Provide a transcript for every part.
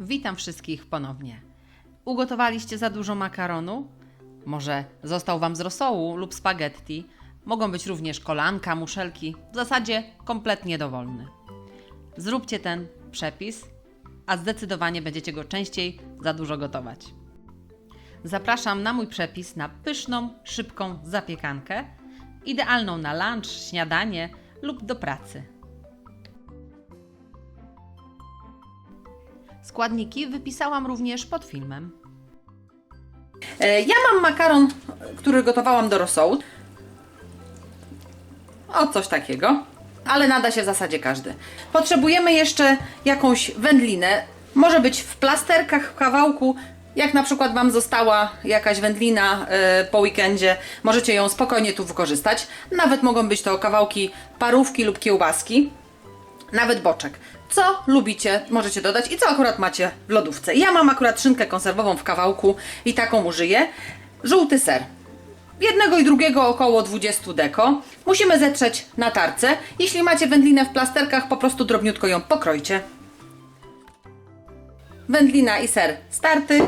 Witam wszystkich ponownie. Ugotowaliście za dużo makaronu? Może został Wam z rosołu lub spaghetti? Mogą być również kolanka, muszelki, w zasadzie kompletnie dowolny. Zróbcie ten przepis, a zdecydowanie będziecie go częściej za dużo gotować. Zapraszam na mój przepis na pyszną, szybką zapiekankę, idealną na lunch, śniadanie lub do pracy. Składniki wypisałam również pod filmem. E, Ja mam makaron, który gotowałam do rosołu. O, coś takiego. Ale nada się w zasadzie każdy. Potrzebujemy jeszcze jakąś wędlinę. Może być w plasterkach, w kawałku. Jak na przykład Wam została jakaś wędlina e, po weekendzie, możecie ją spokojnie tu wykorzystać. Nawet mogą być to kawałki parówki lub kiełbaski. Nawet boczek. Co lubicie, możecie dodać i co akurat macie w lodówce. Ja mam akurat szynkę konserwową w kawałku i taką użyję. Żółty ser. Jednego i drugiego około 20 deko. Musimy zetrzeć na tarce. Jeśli macie wędlinę w plasterkach, po prostu drobniutko ją pokrojcie. Wędlina i ser starty.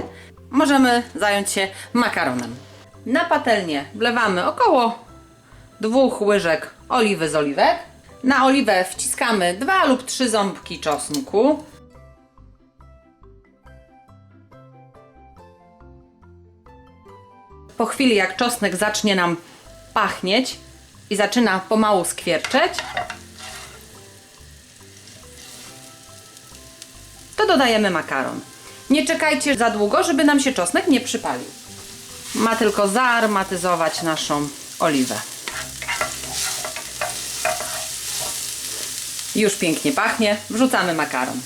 Możemy zająć się makaronem. Na patelnię wlewamy około dwóch łyżek oliwy z oliwek. Na oliwę wciskamy dwa lub trzy ząbki czosnku. Po chwili, jak czosnek zacznie nam pachnieć i zaczyna pomału skwierczeć, to dodajemy makaron. Nie czekajcie za długo, żeby nam się czosnek nie przypalił. Ma tylko zaaromatyzować naszą oliwę. Już pięknie pachnie. Wrzucamy makaron.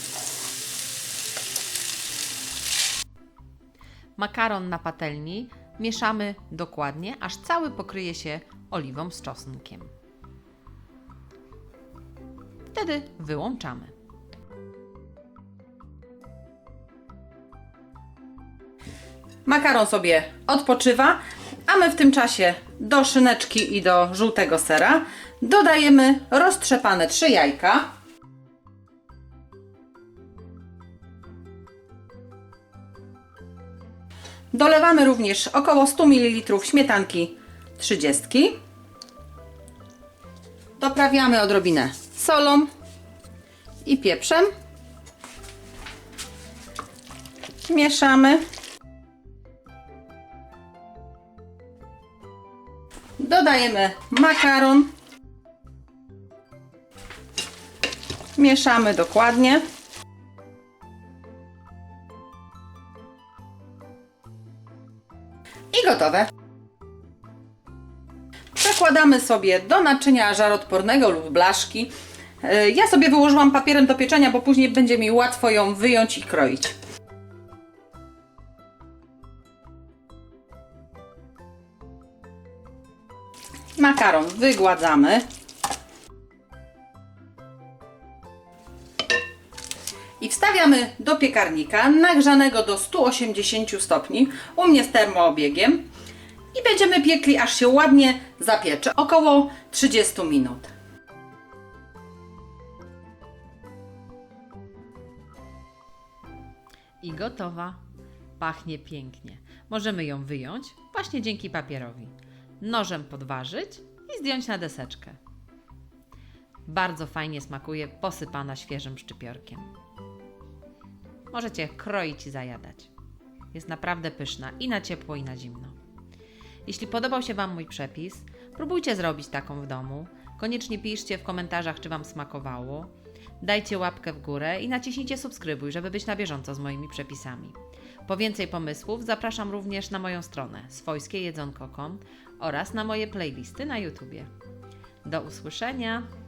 Makaron na patelni mieszamy dokładnie, aż cały pokryje się oliwą z czosnkiem. Wtedy wyłączamy. Makaron sobie odpoczywa, a my w tym czasie do szyneczki i do żółtego sera dodajemy roztrzepane trzy jajka. Dolewamy również około 100 ml śmietanki 30. Doprawiamy odrobinę solą i pieprzem. Mieszamy. Dodajemy makaron. Mieszamy dokładnie. I gotowe. Przekładamy sobie do naczynia żarotpornego lub blaszki. Yy, Ja sobie wyłożyłam papierem do pieczenia, bo później będzie mi łatwo ją wyjąć i kroić. Makaron wygładzamy. I wstawiamy do piekarnika nagrzanego do 180 stopni, u mnie z termoobiegiem. I będziemy piekli, aż się ładnie zapiecze, około 30 minut. I gotowa. Pachnie pięknie. Możemy ją wyjąć właśnie dzięki papierowi. Nożem podważyć i zdjąć na deseczkę. Bardzo fajnie smakuje posypana świeżym szczypiorkiem. Możecie kroić i zajadać. Jest naprawdę pyszna i na ciepło i na zimno. Jeśli podobał się Wam mój przepis, próbujcie zrobić taką w domu. Koniecznie piszcie w komentarzach, czy Wam smakowało. Dajcie łapkę w górę i naciśnijcie subskrybuj, żeby być na bieżąco z moimi przepisami. Po więcej pomysłów zapraszam również na moją stronę swojskiejedzonko.com oraz na moje playlisty na YouTubie. Do usłyszenia!